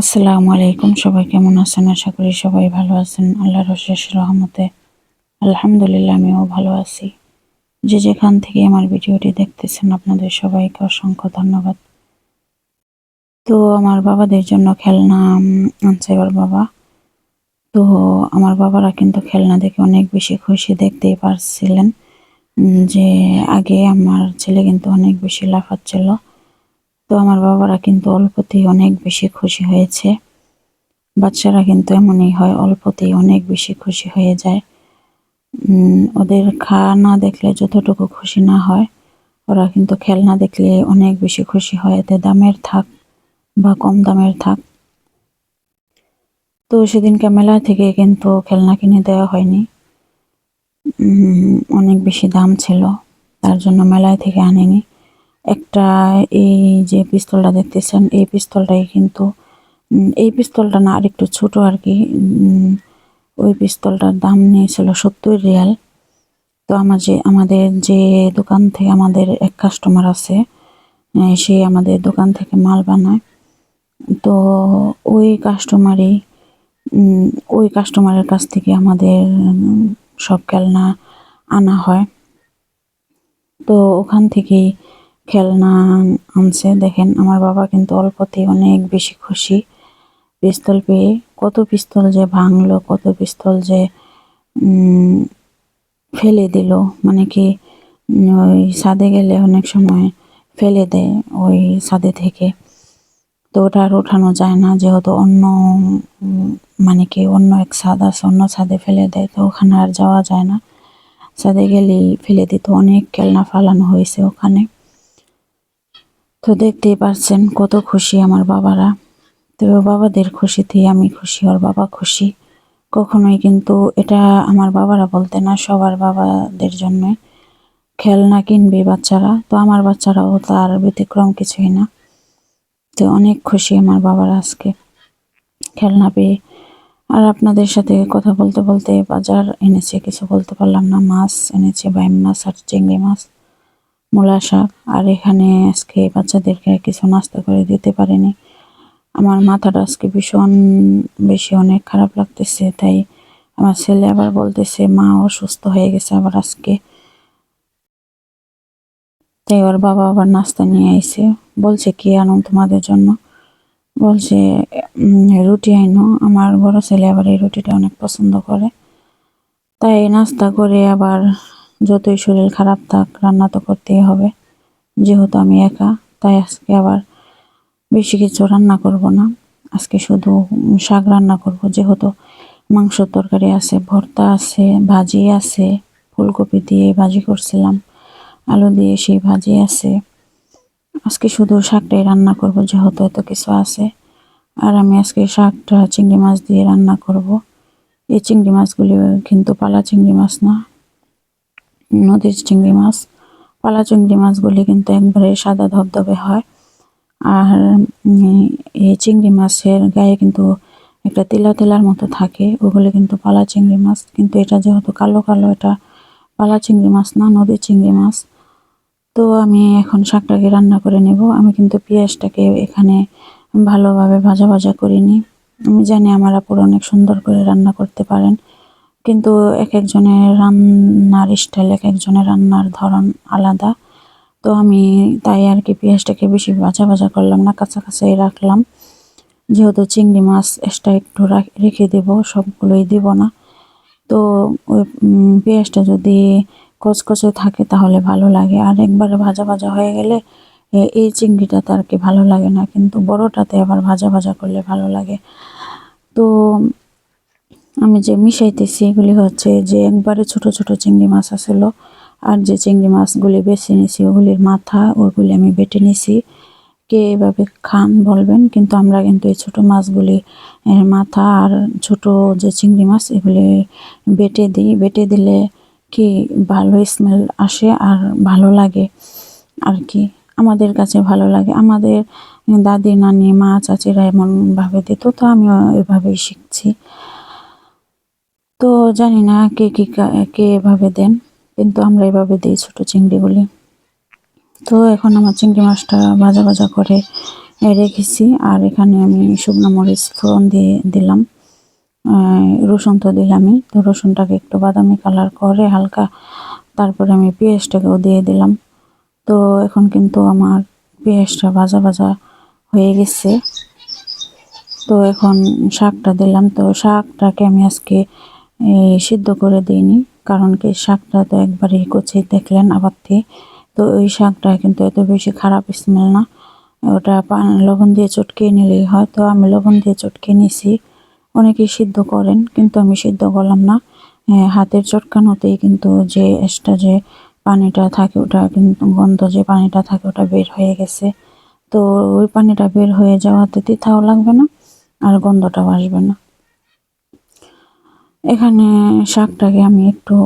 আসসালামু আলাইকুম, সবাই কেমন আছেন? আশা করি সবাই ভালো আছেন। আল্লাহর অশেষ রহমতে আলহামদুলিল্লাহ আমিও ভালো আছি। যে যেখান থেকে আমার ভিডিওটি দেখতেছেন, আপনাদের সবাইকে অসংখ্য ধন্যবাদ। তো আমার বাবাদের জন্য খেলনা আনছে ওর বাবা। তো আমার বাবারা কিন্তু খেলনা দেখে অনেক বেশি খুশি দেখতেই পারছিলেন যে আগে আমার ছেলে কিন্তু অনেক বেশি লাফাচ্ছিল। তো আমার বাবারা কিন্তু অল্পতেই অনেক বেশি খুশি হয়েছে। বাচ্চারা কিন্তু এমনই হয়, অল্পতেই অনেক বেশি খুশি হয়ে যায়। ওদের খাওয়া না দেখলে যতটুকু খুশি না হয়, ওরা কিন্তু খেলনা দেখলে অনেক বেশি খুশি হয়। এতে দামের থাক বা কম দামের থাক। তো সেদিনকে মেলা থেকে কিন্তু খেলনা কিনে দেওয়া হয়নি। অনেক বেশি দাম ছিল, তার জন্য মেলায় থেকে আনিনি। একটা এই যে পিস্তলটা দেখতেছেন, এই পিস্তলটাই কিন্তু এই পিস্তলটা না আর একটু ছোট আর কি ওই পিস্তলটার দাম নিয়েছিল সত্তর রিয়াল। তো আমার যে, আমাদের যে দোকান থেকে আমাদের এক কাস্টমার আছে সে আমাদের দোকান থেকে মাল বানায়। তো ওই কাস্টমারই ওই কাস্টমারের কাছ থেকে আমাদের সব খেলনা আনা হয়। তো ওখান থেকেই খেলনা আনছে। দেখেন, আমার বাবা কিন্তু অল্পতেই অনেক বেশি খুশি। পিস্তল পেয়ে কত পিস্তল যে ভাঙলো, কত পিস্তল যে ফেলে দিল। মানে কি, ওই ছাদে গেলে অনেক সময় ফেলে দেয় ওই ছাদে থেকে। তো ওটা আর ওঠানো যায় না, যেহেতু অন্য মানে কি, অন্য এক ছাদ আছে, অন্য ছাদে ফেলে দেয়, তো ওখানে আর যাওয়া যায় না। ছাদে গেলেই ফেলে দিত। অনেক খেলনা ফালানো হয়েছে ওখানে। তো দেখতেই পারছেন কত খুশি আমার বাবারা। তো বাবাদের খুশিতেই আমি খুশি, ওর বাবা খুশি। কখনোই কিন্তু এটা আমার বাবারা বলতে না, সবার বাবাদের জন্য। খেলনা কিনবে বাচ্চারা, তো আমার বাচ্চারাও তার ব্যতিক্রম কিছুই না। তো অনেক খুশি আমার বাবার আজকে। খেলনা পেয়ে আর আপনাদের সাথে কথা বলতে বলতে বাজার এনেছে, কিছু বলতে পারলাম না, মাছ এনেছে, বাইম মাছ আর চিংড়ি মাছ। মূলা শাক, আর এখানে আজকে বাচ্চাদেরকে কিছু নাস্তা করে দিতে পারিনি। আমার মাথাটা আজকে ভীষণ বেশি অনেক খারাপ লাগতেছে, তাই আমার ছেলে আবার বলতেছে, মা অসুস্থ হয়ে গেছে আবার আজকে। তাই ওর বাবা আবার নাস্তা নিয়ে আইছে। বলছে, কি আনো তোমাদের জন্য? বলছে রুটি আইনো। আমার বড় ছেলে আবার এই রুটিটা অনেক পছন্দ করে। তাই নাস্তা করে আবার যতই শরীর খারাপ থাক, রান্না তো করতেই হবে। যেহেতু আমি একা, তাই আজকে আবার বেশি কিছু রান্না করব না। আজকে শুধু শাক রান্না করব। যেহেতু মাংস তরকারি আছে, ভর্তা আছে, ভাজি আছে, ফুলকপি দিয়ে ভাজি করছিলাম, আলু দিয়ে সেই ভাজি আছে। আজকে শুধু শাকটাই রান্না করব, যেহেতু এত কিছু আছে। আর আমি আজকে শাকটা চিংড়ি মাছ দিয়ে রান্না করব। এই চিংড়ি মাছগুলি কিন্তু পালা চিংড়ি মাছ না। নদীর চিংড়ি মাছ, পালা চিংড়ি মাছগুলি কিন্তু একবারে সাদা ধবধবে হয়। আর এই চিংড়ি মাছের গায়ে কিন্তু একটা তেলা তেলার মতো থাকে। ওগুলো কিন্তু পালা চিংড়ি মাছ, কিন্তু এটা যেহেতু কালো কালো, এটা পালা চিংড়ি মাছ না নদীর চিংড়ি মাছ। তো আমি এখন শাকটাকে রান্না করে নেব। আমি কিন্তু পেঁয়াজটাকে এখানে ভালোভাবে ভাজা ভাজা করিনি। আমি জানি আমার আপুর অনেক সুন্দর করে রান্না করতে পারেন। কিন্তু এক একজনের রান্নার স্টাইল এক একজনের রান্নার ধরন আলাদা। তো আমি তাই আর কি পেঁয়াজটাকে বেশি ভাজা ভাজা করলাম না কাছাকাছি রাখলাম। যেহেতু চিংড়ি মাছ এক্সট্রা একটু রেখে দেব, সবগুলোই দিব না। তো ওই পেঁয়াজটা যদি কচকচে থাকে তাহলে ভালো লাগে। আর একবারে ভাজা ভাজা হয়ে গেলে এই চিংড়িটাতে আর কি ভালো লাগে না, কিন্তু বড়টাতে আবার ভাজা ভাজা করলে ভালো লাগে। তো আমি যে মিশাইতেছি এগুলি হচ্ছে যে একবারে ছোট ছোট চিংড়ি মাছ আসলো। আর যে চিংড়ি মাছগুলি বেছে নিছি, ওগুলির মাথা, ওগুলি আমি বেটে নিছি। কে এভাবে খান বলবেন, কিন্তু আমরা কিন্তু এই ছোটো মাছগুলি মাথা আর ছোট যে চিংড়ি মাছ, এগুলি বেটে দিই। বেটে দিলে কি ভালো স্মেল আসে আর ভালো লাগে? আর কি আমাদের কাছে ভালো লাগে? আমাদের দাদি, নানি, মা, চাচিরা এমনভাবে দিত, তো আমিও এভাবেই শিখছি। তো জানি না কে কী কে এভাবে দেন, কিন্তু আমরা এভাবে দিই ছোটো চিংড়িগুলি তো এখন আমার চিংড়ি মাছটা ভাজা ভাজা করে রেখেছি, আর এখানে আমি শুকনো মরিচ ফোড়ন দিয়ে দিলাম। রসুন তো দিলামই, তো রসুনটাকে একটু বাদামি কালার করে হালকা তারপরে আমি পেঁয়াজটাকেও দিয়ে দিলাম। তো এখন কিন্তু আমার পেঁয়াজটা ভাজা ভাজা হয়ে গেছে। তো এখন শাকটা দিলাম, তো শাকটাকে আমি আজকে সিদ্ধ করে দিইনি, কারণ কি শাকটা তো একবারই কচি দেখলেন আবার দিয়ে তো ওই শাকটা কিন্তু এত বেশি খারাপ স্মেল না। ওটা লবণ দিয়ে চটকে নিলেই হয়। তো আমি লবণ দিয়ে চটকে নিছি। অনেকেই সিদ্ধ করেন, কিন্তু আমি সিদ্ধ করলাম না। হাতের চটকানোতেই কিন্তু যে এক্সট্রা যে পানিটা থাকে, ওটা কিন্তু গন্ধ যে পানিটা থাকে, ওটা বের হয়ে গেছে। তো ওই পানিটা বের হয়ে যাওয়াতে তিতাও লাগবে না, আর গন্ধটাও আসবে না। এখানে শাকটাকে আমি একটু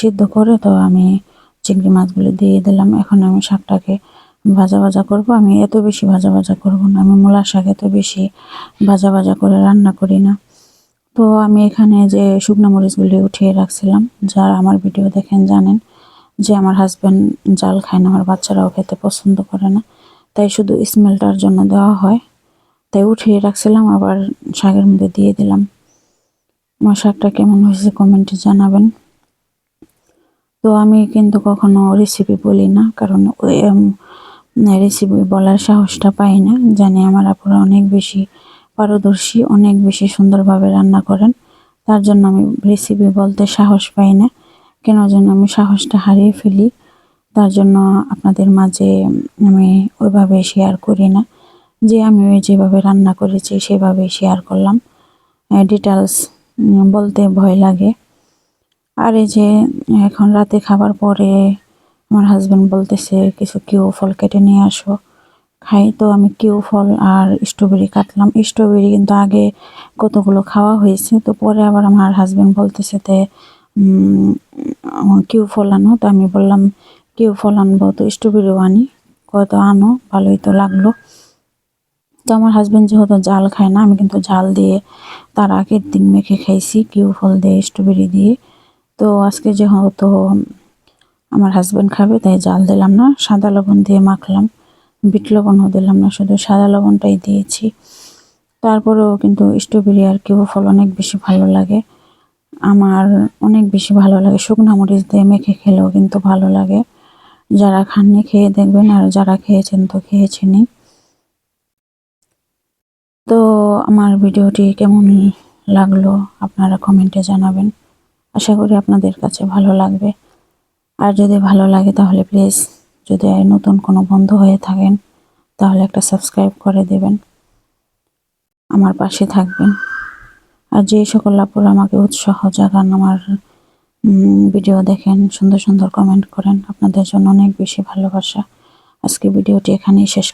সিদ্ধ করে, তো আমি চিংড়ি মাছগুলো দিয়ে দিলাম। এখন আমি শাকটাকে ভাজা ভাজা করব। আমি এত বেশি ভাজা ভাজা করব না। আমি মূলা শাক এত বেশি ভাজা ভাজা করে রান্না করি না। তো আমি এখানে যে শুকনো মরিচগুলি উঠিয়ে রাখছিলাম, যারা আমার ভিডিও দেখেন জানেন যে আমার হাজব্যান্ড জাল খায় না, আমার বাচ্চারাও খেতে পছন্দ করে না। তাই শুধু স্মেলটার জন্য দেওয়া হয়। তাই উঠিয়ে রাখছিলাম, আবার শাকের মধ্যে দিয়ে দিলাম। আমার কেমন হয়েছে কমেন্টে জানাবেন। তো আমি কিন্তু কখনো রেসিপি বলি না, কারণ রেসিপি বলার সাহসটা পাই না। জানি আমার আপুরা অনেক বেশি পারদর্শী, অনেক বেশি সুন্দরভাবে রান্না করেন। তার জন্য আমি রেসিপি বলতে সাহস পাই না। কেন যেন আমি সাহসটা হারিয়ে ফেলি। তার জন্য আপনাদের মাঝে আমি ওইভাবে শেয়ার করি না। যে আমি যেভাবে রান্না করেছি সেভাবে শেয়ার করলাম। ডিটেলস বলতে ভয় লাগে। আর এই যে এখন রাতে খাবার পরে আমার হাজব্যান্ড বলতেছে, কিছু কিউ ফল কেটে নিয়ে আসো। খাই তো আমি কিউ ফল আর স্ট্রবেরি কাটলাম। স্ট্রবেরি কিন্তু আগে কতগুলো খাওয়া হয়েছে, তো পরে আবার আমার হাজব্যান্ড বলতেছে তে কিউ ফল আনো? তো আমি বললাম, কিউ ফল আনব, তো স্ট্রবেরিও আনি। কত আনো, ভালোই তো লাগল। তো আমার হাজব্যান্ড যেহেতু জাল খায় না, আমি কিন্তু ঝাল দিয়ে তার আগের দিন মেখে খাইছি কিউ ফল দিয়ে স্ট্রবেরি দিয়ে। তো আজকে যেহেতু আমার হাজব্যান্ড খাবে, তাই জাল দিলাম না, সাদা লবণ দিয়ে মাখলাম, বিট লবণও দিলাম না, শুধু সাদা লবণটাই দিয়েছি। তারপরেও কিন্তু স্ট্রবেরি আর কিউ ফল অনেক বেশি ভালো লাগে। আমার অনেক বেশি ভালো লাগে, শুকনো মরিচ দিয়ে মেখে খেলেও কিন্তু ভালো লাগে। যারা খাননি, খেয়ে দেখবেন, আর যারা খেয়েছেন তো খেয়েছেনই। তো আমার ভিডিওটি কেমন লাগল আপনারা কমেন্টে জানাবেন। আশা করি আপনাদের কাছে ভালো লাগবে। আর যদি ভালো লাগে তাহলে প্লিজ যদি নতুন কোনো বন্ধু হয়ে থাকেন তাহলে একটা সাবস্ক্রাইব করে দেবেন। আমার পাশে থাকবেন। আর যে সকল আপুরা আমাকে উৎসাহ জাগান, আমার ভিডিও দেখেন, সুন্দর সুন্দর কমেন্ট করেন, আপনাদের জন্য অনেক বেশি ভালোবাসা। আজকে ভিডিওটি এখানেই শেষ